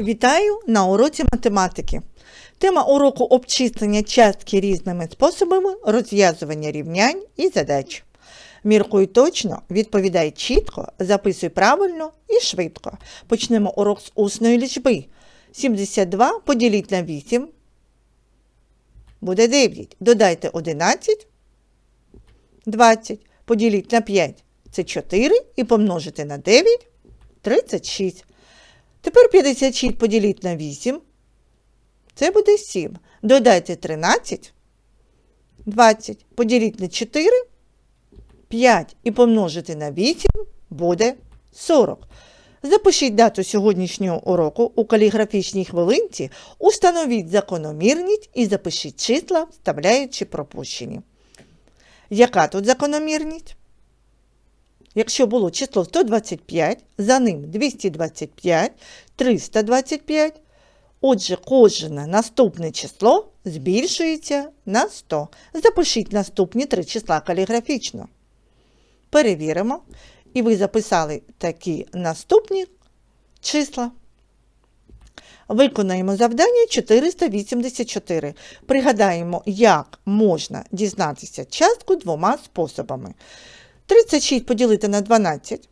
Вітаю на уроці математики. Тема уроку обчислення частки різними способами розв'язування рівнянь і задач. Міркуй точно, відповідай чітко, записуй правильно і швидко. Почнемо урок з усної лічби. 72 поділіть на 8. Буде 9. Додайте 11. 20. Поділіть на 5. Це 4. І помножити на 9. 36. Тепер 56 поділіть на 8. Це буде 7. Додайте 13. 20. Поділіть на 4. 5 і помножити на 8 буде 40. Запишіть дату сьогоднішнього уроку у каліграфічній хвилинці, установіть закономірність і запишіть числа, вставляючи пропущені. Яка тут закономірність? Якщо було число 125, за ним 225, 325, отже, кожне наступне число збільшується на 100. Запишіть наступні три числа каліграфічно. Перевіримо. І ви записали такі наступні числа. Виконаємо завдання 484. Пригадаємо, як можна дізнатися частку двома способами. 36 поділити на 12.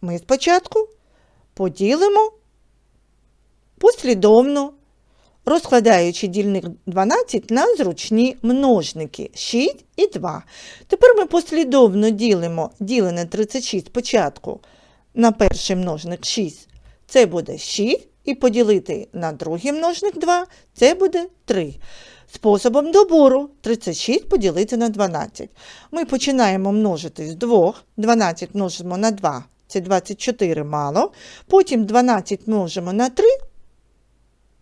Ми спочатку поділимо послідовно, розкладаючи дільник 12 на зручні множники 6 і 2. Тепер ми послідовно ділимо ділене 36 спочатку на перший множник 6. Це буде 6. І поділити на другий множник 2 це буде 3. Способом добору 36 поділити на 12. Ми починаємо множити з 2, 12 множимо на 2, це 24 мало. Потім 12 множимо на 3,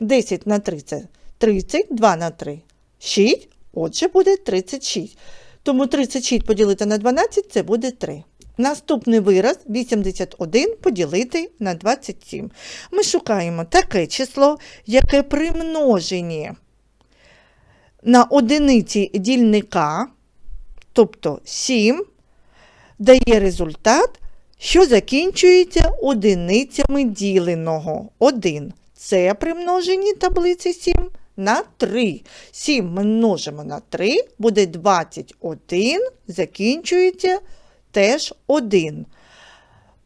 10 на 3 це 30, 2 на 3, 6, отже буде 36. Тому 36 поділити на 12 це буде 3. Наступний вираз 81 поділити на 27. Ми шукаємо таке число, яке при множенні на одиниці дільника, тобто 7, дає результат, що закінчується одиницями діленого. 1. Це при множенні таблиці 7 на 3. 7 ми множимо на 3, буде 21, закінчується теж 1.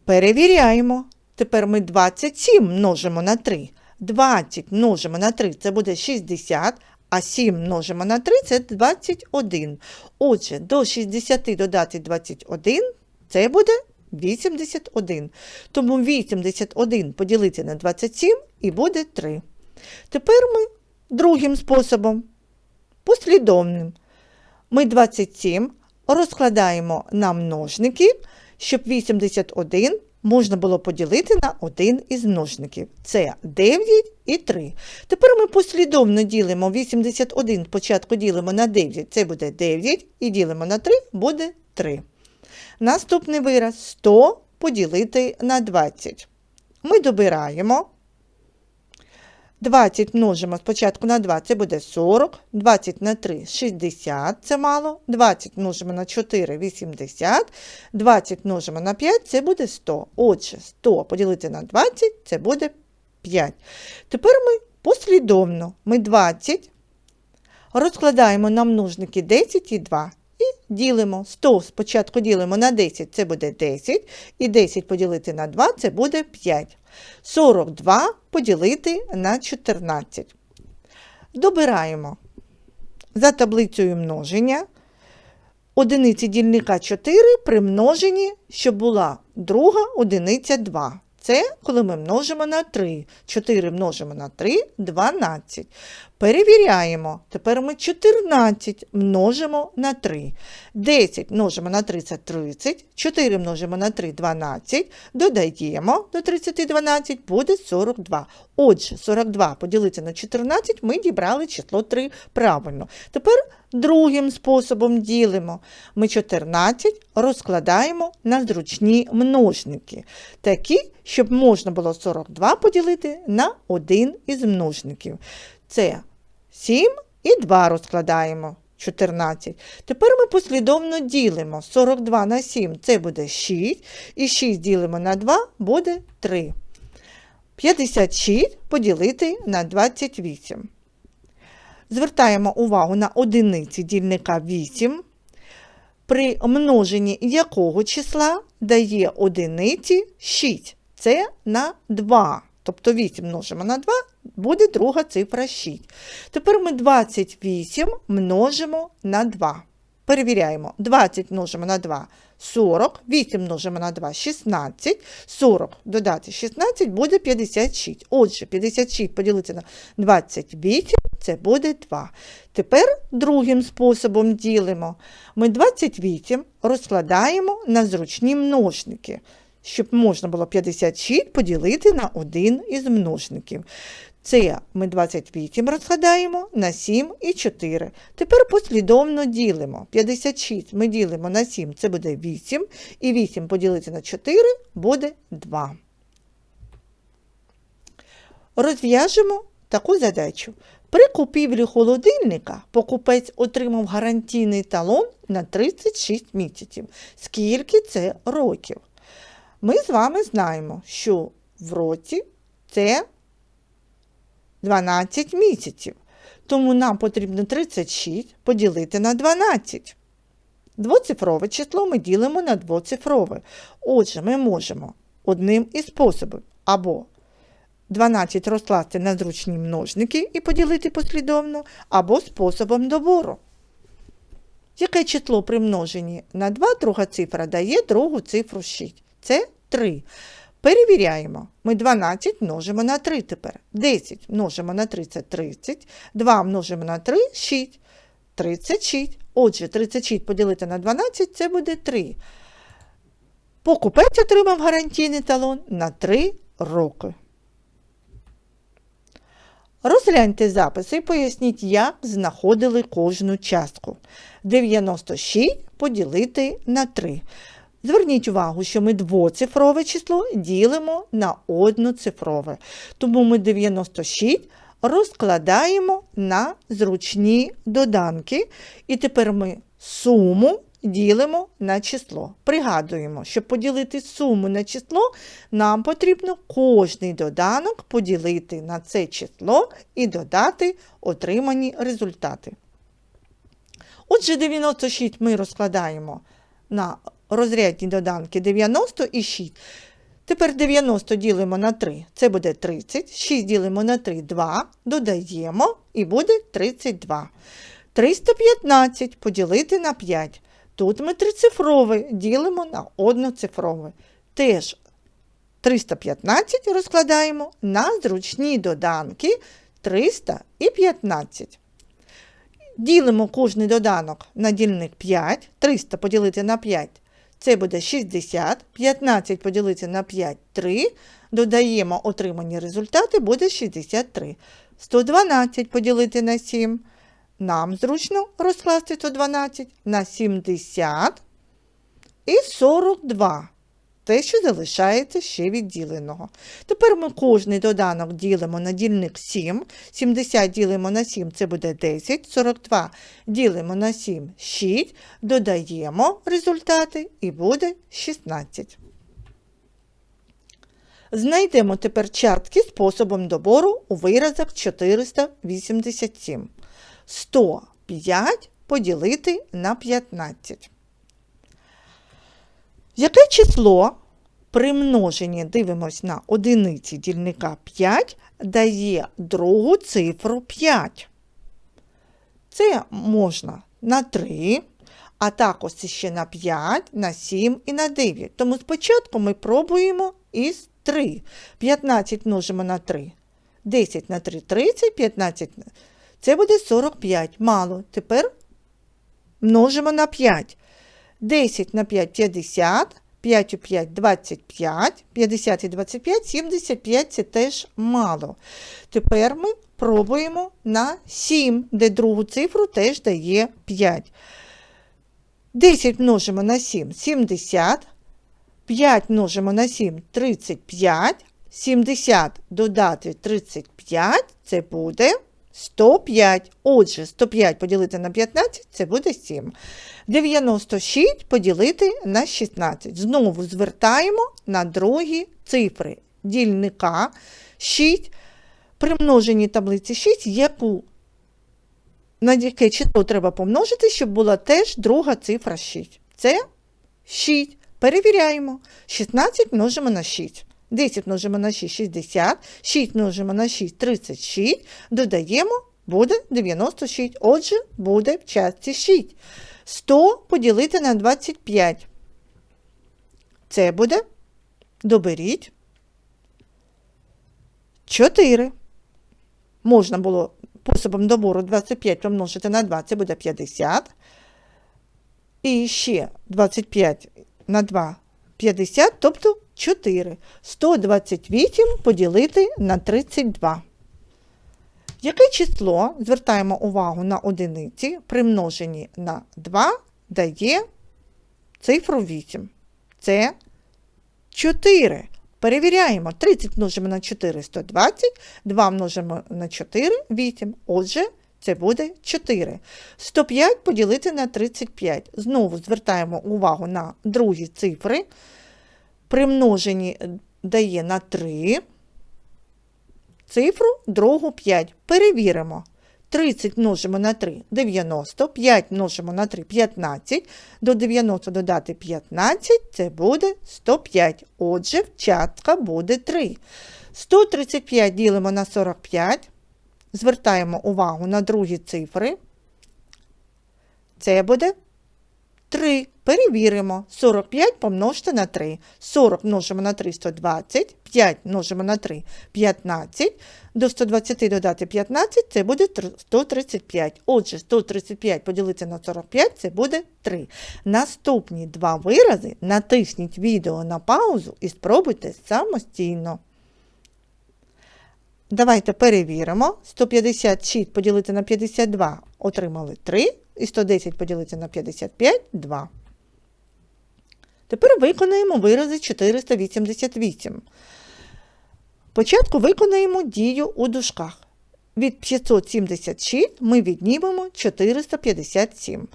Перевіряємо. Тепер ми 27 множимо на 3. 20 множимо на 3 це буде 60, а 7 множимо на 3 це 21. Отже, до 60 додати 21 це буде 81. Тому 81 поділити на 27 і буде 3. Тепер ми другим способом, послідовним. Ми 27 розкладаємо на множники, щоб 81 можна було поділити на один із множників. Це 9 і 3. Тепер ми послідовно ділимо 81, спочатку ділимо на 9, це буде 9, і ділимо на 3, буде 3. Наступний вираз 100 поділити на 20. Ми добираємо. 20 множимо спочатку на 2, це буде 40, 20 на 3 60, це мало, 20 множимо на 4 80, 20 множимо на 5 це буде 100. Отже, 100 поділити на 20 це буде 5. Тепер ми послідовно ми 20 розкладаємо на множники 10 і 2. І ділимо 100 спочатку ділимо на 10, це буде 10, і 10 поділити на 2 це буде 5. 42 поділити на 14. Добираємо за таблицею множення одиниці дільника 4 при множенні, щоб була друга одиниця 2. Це коли ми множимо на 3. 4 множимо на 3 12. Перевіряємо. Тепер ми 14 множимо на 3. 10 множимо на 3 це 30. 4 множимо на 3 12. Додаємо до 30 12 буде 42. Отже, 42 поділити на 14 ми дібрали число 3 правильно. Тепер другим способом ділимо. Ми 14 розкладаємо на зручні множники. Такі, щоб можна було 42 поділити на один із множників. Це 7 і 2 розкладаємо. 14. Тепер ми послідовно ділимо 42 на 7, це буде 6, і 6 ділимо на 2 буде 3. 56 поділити на 28. Звертаємо увагу на одиниці дільника 8, при множенні якого числа дає одиниці 6. Це на 2. Тобто 8 множимо на 2, буде друга цифра 6. Тепер ми 28 множимо на 2. Перевіряємо. 20 множимо на 2 40, 8 множимо на 2 16, 40 додати 16 буде 56. Отже, 56 поділити на 28 це буде 2. Тепер другим способом ділимо. Ми 28 розкладаємо на зручні множники, щоб можна було 56 поділити на один із множників. Це ми 28 розкладаємо на 7 і 4. Тепер послідовно ділимо. 56 ми ділимо на 7, це буде 8, і 8 поділити на 4 буде 2. Розв'яжемо таку задачу. При купівлі холодильника покупець отримав гарантійний талон на 36 місяців. Скільки це років? Ми з вами знаємо, що в році це 12 місяців. Тому нам потрібно 36 поділити на 12. Двоцифрове число ми ділимо на двоцифрове. Отже, ми можемо одним із способів або 12 розкласти на зручні множники і поділити послідовно, або способом добору. Яке число при множенні на 2 друга цифра дає другу цифру 6? Це 3. Перевіряємо. Ми 12 множимо на 3 тепер. 10 множимо на 3 це 30. 2 множимо на 3 6. 36. Отже, 36 поділити на 12 це буде 3. Покупець отримав гарантійний талон на 3 роки. Розгляньте записи і поясніть, як знаходили кожну частку. 96 поділити на 3. Зверніть увагу, що ми двоцифрове число ділимо на одноцифрове. Тому ми 96 розкладаємо на зручні доданки. І тепер ми суму ділимо на число. Пригадуємо, щоб поділити суму на число, нам потрібно кожний доданок поділити на це число і додати отримані результати. Отже, 96 ми розкладаємо на розрядні доданки 90 і 6. Тепер 90 ділимо на 3, це буде 30, 6 ділимо на 3, 2, додаємо і буде 32. 315 поділити на 5. Тут ми трицифрове ділимо на одноцифрове. Теж 315 розкладаємо на зручні доданки 300 і 15. Ділимо кожний доданок на дільник 5, 300 поділити на 5 це буде 60, 15 поділити на 5 3. Додаємо отримані результати, буде 63. 112 поділити на 7. Нам зручно розкласти 112 на 70 і 42 те, що залишається ще від діленого. Тепер ми кожний доданок ділимо на дільник 7. 70 ділимо на 7, це буде 10, 42 ділимо на 7, 6, додаємо результати і буде 16. Знайдемо тепер частки способом добору у виразах 487. 105 поділити на 15. Яке число при множенні дивимось на одиниці дільника 5 дає другу цифру 5? Це можна на 3, а також ще на 5, на 7 і на 9. Тому спочатку ми пробуємо із 3. 15 множимо на 3. 10 на 3 30, 15. Це буде 45. Мало. Тепер множимо на 5. 10 на 5 50, 5 у 5 25, 50 і 25, 75 це теж мало. Тепер ми пробуємо на 7, де другу цифру теж дає 5. 10 множимо на 7 70, 5 множимо на 7 35, 70 додати 35 це буде 105. Отже, 105 поділити на 15 це буде 7. 96 поділити на 16. Знову звертаємо на другі цифри. дільника 6 при множенні таблиці 6, яку на яке число треба помножити, щоб була теж друга цифра 6. Це 6. Перевіряємо. 16 множимо на 6. 10 множимо на 6 60, 6 множимо на 6 36, додаємо, буде 96. Отже, буде в частці 6. 100 поділити на 25. Це буде, доберіть, 4. Можна було способом добору 25 помножити на 2, це буде 50. І ще 25 на 2 50, тобто 4. 128 поділити на 32. Яке число, звертаємо увагу на одиниці, при множенні на 2 дає цифру 8. Це 4. Перевіряємо. 30 множимо на 4 120, 2 множимо на 4 8. Отже, це буде 4. 105 поділити на 35. Знову звертаємо увагу на другі цифри. При множенні дає на 3. Цифру другу 5. Перевіримо. 30 множимо на 3 90, 5 множимо на 3 15, до 90 додати 15, це буде 105. Отже, частка буде 3. 135 ділимо на 45. Звертаємо увагу на другі цифри. Це буде 3. Перевіримо. 45 помножте на 3. 40 множимо на 3 120, 5 множимо на 3 15. До 120 додати 15 це буде 135. Отже, 135 поділити на 45 це буде 3. Наступні два вирази натисніть відео на паузу і спробуйте самостійно. Давайте перевіримо. 156 поділити на 52 отримали 3. І 110 поділити на 55 2. Тепер виконаємо вирази 488. Спочатку виконаємо дію у дужках. Від 576 ми віднімемо 457.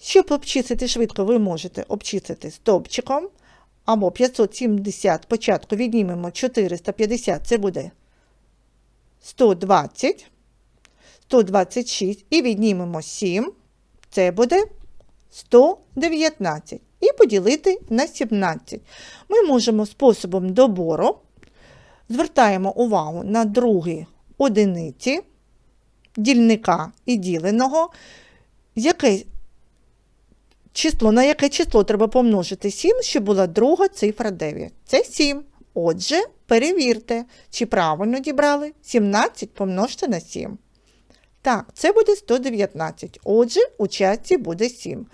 Щоб обчислити швидко, ви можете обчислити стовпчиком. Або 570 спочатку віднімемо 450, це буде 120. 126 і віднімемо 7, це буде 119. І поділити на 17. Ми можемо способом добору звертаємо увагу на другі одиниці дільника і діленого, яке число, на яке число треба помножити 7, щоб була друга цифра 9. Це 7. Отже, перевірте, чи правильно дібрали 17 помножте на 7. Так, це буде 119. Отже, у частці буде 7.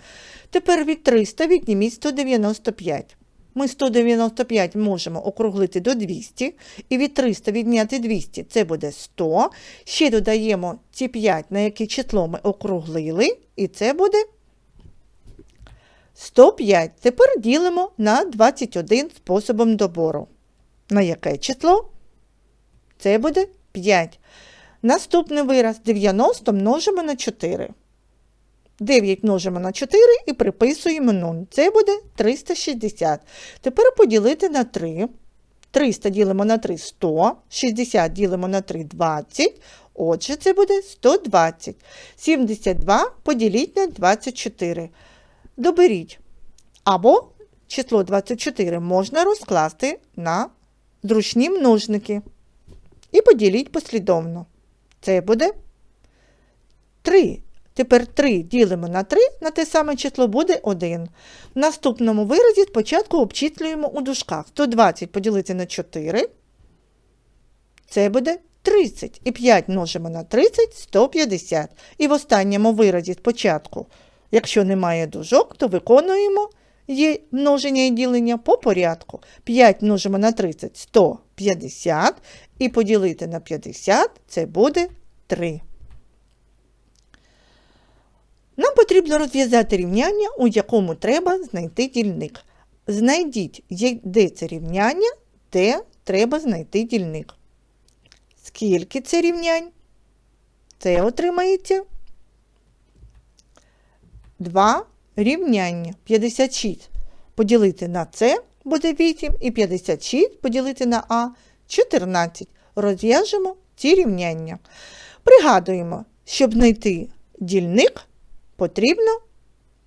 Тепер від 300 відніміть 195. Ми 195 можемо округлити до 200. І від 300 відняти 200 це буде 100. Ще додаємо ці 5, на яке число ми округлили, і це буде 105. Тепер ділимо на 21 способом добору. На яке число? Це буде 5. Наступний вираз 90 множимо на 4. 9 множимо на 4 і приписуємо 0. Це буде 360. Тепер поділити на 3. 300 ділимо на 3 100, 60 ділимо на 3 20. Отже, це буде 120. 72 поділіть на 24. Доберіть. Або число 24 можна розкласти на зручні множники. І поділіть послідовно. Це буде 3. Тепер 3 ділимо на 3, на те саме число буде 1. В наступному виразі спочатку обчислюємо у дужках. 120 поділити на 4. Це буде 30. І 5 множимо на 30 150. І в останньому виразі спочатку, якщо немає дужок, то виконуємо є множення і ділення по порядку. 5 множимо на 30 150. І поділити на 50 це буде 3. Нам потрібно розв'язати рівняння, у якому треба знайти дільник. Знайдіть, де це рівняння, де треба знайти дільник. Скільки це рівнянь? Це отримається 2 рівняння. 56 поділити на це буде 8 і 56 поділити на А 14. Розв'яжемо ці рівняння. Пригадуємо, щоб знайти дільник, потрібно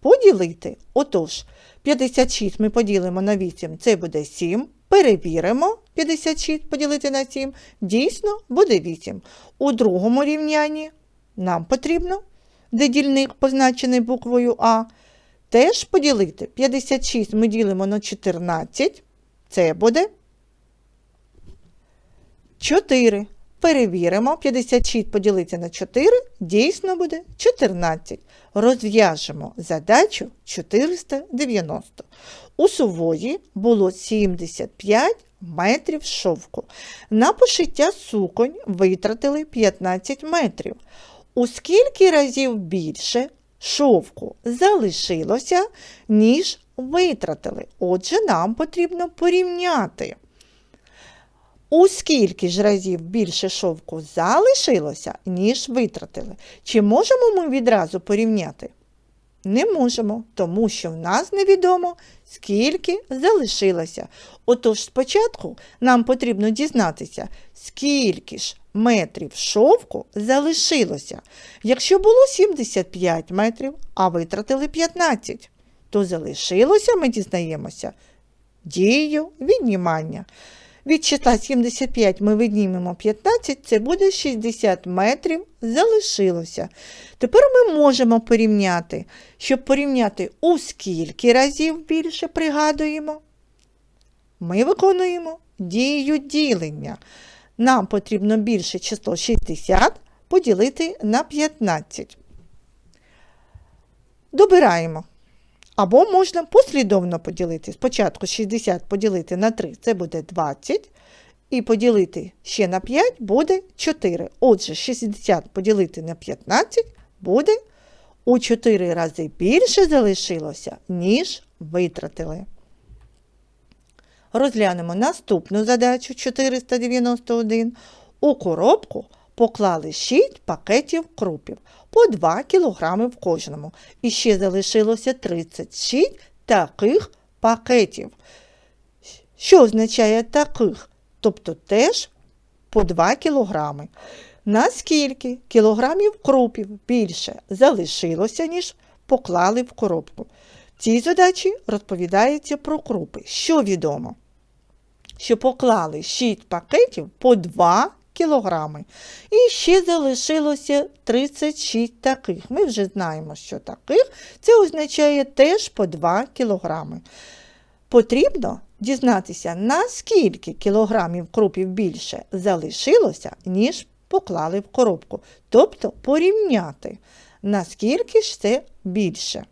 поділити. Отож, 56 ми поділимо на 8, це буде 7. Перевіримо 56 поділити на 7, дійсно буде 8. У другому рівнянні нам потрібно, де дільник позначений буквою А, теж поділити. 56 ми ділимо на 14, це буде 4. Перевіримо, 56 поділити на 4, дійсно буде 14. Розв'яжемо задачу 490. У сувої було 75 метрів шовку. На пошиття суконь витратили 15 метрів. У скільки разів більше шовку залишилося, ніж витратили? Отже, нам потрібно порівняти. У скільки ж разів більше шовку залишилося, ніж витратили? Чи можемо ми відразу порівняти? Не можемо, тому що в нас невідомо, скільки залишилося. Отож, спочатку нам потрібно дізнатися, скільки ж метрів шовку залишилося. Якщо було 75 метрів, а витратили 15, то залишилося, ми дізнаємося, дією віднімання. Від числа 75 ми віднімемо 15, це буде 60 метрів залишилося. Тепер ми можемо порівняти. Щоб порівняти у скільки разів більше пригадуємо, ми виконуємо дію ділення. Нам потрібно більше число 60 поділити на 15. Добираємо. Або можна послідовно поділити. Спочатку 60 поділити на 3 це буде 20. І поділити ще на 5 буде 4. Отже, 60 поділити на 15 буде у 4 рази більше залишилося, ніж витратили. Розглянемо наступну задачу 491. У коробку поклали 6 пакетів крупів по 2 кг в кожному. І ще залишилося 36 таких пакетів. Що означає таких? Тобто теж по 2 кг. Наскільки кілограмів крупів більше залишилося, ніж поклали в коробку? В цій задачі розповідається про крупи. Що відомо? Що поклали 6 пакетів по 2 кілограми. І ще залишилося 36 таких. Ми вже знаємо, що таких. Це означає теж по 2 кілограми. Потрібно дізнатися, наскільки кілограмів крупів більше залишилося, ніж поклали в коробку. Тобто порівняти, наскільки ж це більше.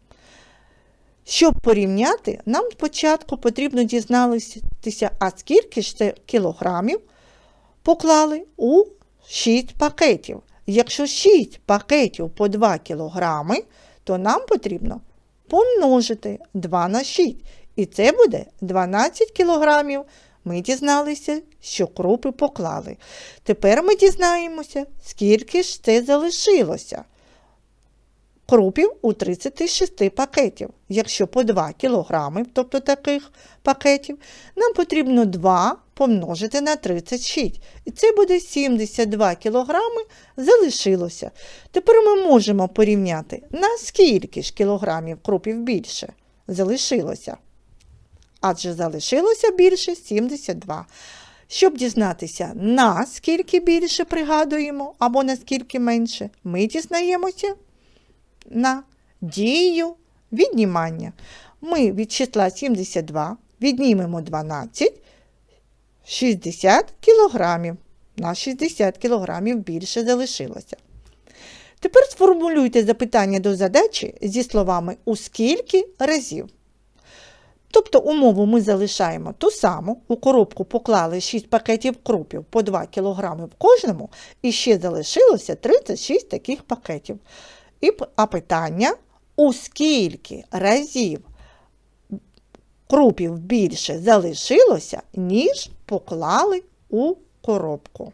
Щоб порівняти, нам спочатку потрібно дізнатися, а скільки ж це кілограмів поклали у 6 пакетів. Якщо 6 пакетів по 2 кілограми, то нам потрібно помножити 2 на 6. І це буде 12 кілограмів. Ми дізналися, що крупи поклали. Тепер ми дізнаємося, скільки ж це залишилося. Крупів у 36 пакетів. Якщо по 2 кілограми, тобто таких пакетів, нам потрібно 2 помножити на 36. І це буде 72 кілограми залишилося. Тепер ми можемо порівняти, наскільки ж кілограмів крупів більше залишилося. Адже залишилося більше 72. Щоб дізнатися, наскільки більше пригадуємо або наскільки менше, ми дізнаємося на дію віднімання. Ми від числа 72 віднімемо 12, 60 кілограмів. На 60 кілограмів більше залишилося. Тепер сформулюйте запитання до задачі зі словами у скільки разів. Тобто умову ми залишаємо ту саму, у коробку поклали 6 пакетів крупів по 2 кг в кожному, і ще залишилося 36 таких пакетів. І, а питання, у скільки разів крупів більше залишилося, ніж поклали у коробку.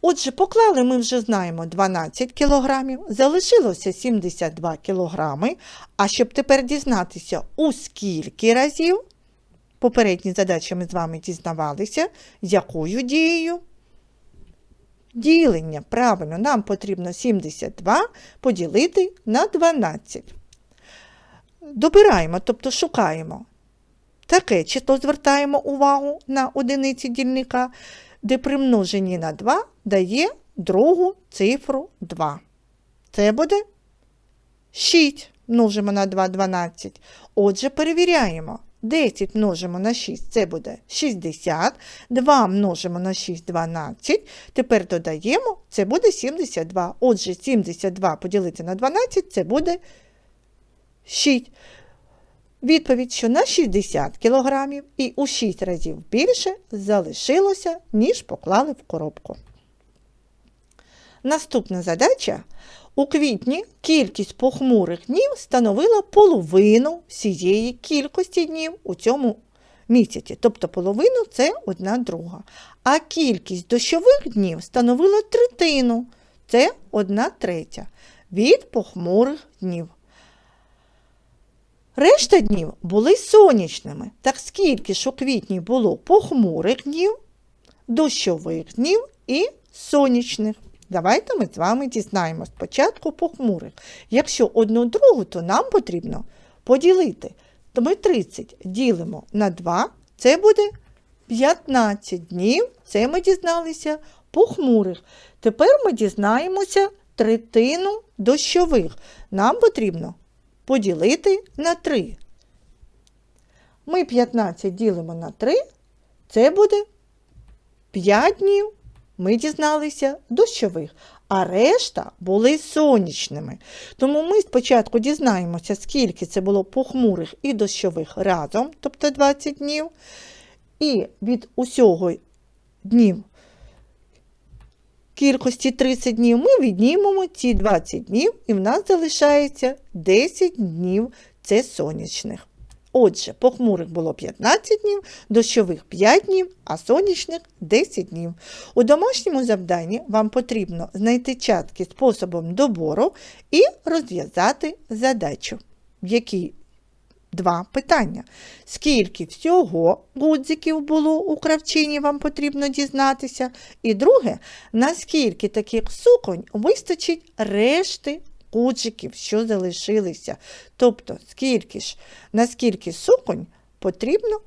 Отже, поклали ми вже знаємо 12 кг, залишилося 72 кг, а щоб тепер дізнатися, у скільки разів Попередні задачі ми з вами дізнавалися, якою дією? Ділення. Правильно, нам потрібно 72 поділити на 12. Добираємо, тобто шукаємо. Таке число звертаємо увагу на одиниці дільника, де при множенні на 2 дає другу цифру 2. Це буде 6 множимо на 2 12. Отже, перевіряємо. 10 множимо на 6, це буде 60. 2 множимо на 6 12. Тепер додаємо, це буде 72. Отже, 72 поділити на 12 це буде 6. Відповідь, що на 60 кг і у 6 разів більше залишилося, ніж поклали в коробку. Наступна задача. У квітні кількість похмурих днів становила половину всієї кількості днів у цьому місяці. Тобто половину це одна друга. А кількість дощових днів становила третину. Це одна третя від похмурих днів. Решта днів були сонячними. Так скільки ж у квітні було похмурих днів, дощових днів і сонячних. Давайте ми з вами дізнаємо спочатку похмурих. Якщо одну другу, то нам потрібно поділити. То ми 30 ділимо на 2, це буде 15 днів. Це ми дізналися похмурих. Тепер ми дізнаємося третину дощових. Нам потрібно поділити на 3. Ми 15 ділимо на 3, це буде 5 днів. Ми дізналися дощових, а решта були сонячними. Тому ми спочатку дізнаємося, скільки це було похмурих і дощових разом, тобто 20 днів. І від усього днів кількості 30 днів ми віднімемо ці 20 днів, і в нас залишається 10 днів це сонячних. Отже, похмурих було 15 днів, дощових 5 днів, а сонячних 10 днів. У домашньому завданні вам потрібно знайти частки способом добору і розв'язати задачу, в якій два питання. Скільки всього гудзиків було у кравчині, вам потрібно дізнатися. І друге, наскільки таких суконь вистачить решти куджиків, що залишилися. Тобто, скільки ж, наскільки суконь потрібно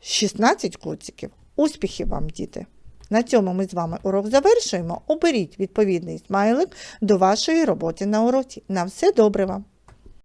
16 куциків. Успіхів вам, діти! На цьому ми з вами урок завершуємо. Оберіть відповідний смайлик до вашої роботи на уроці. На все добре вам!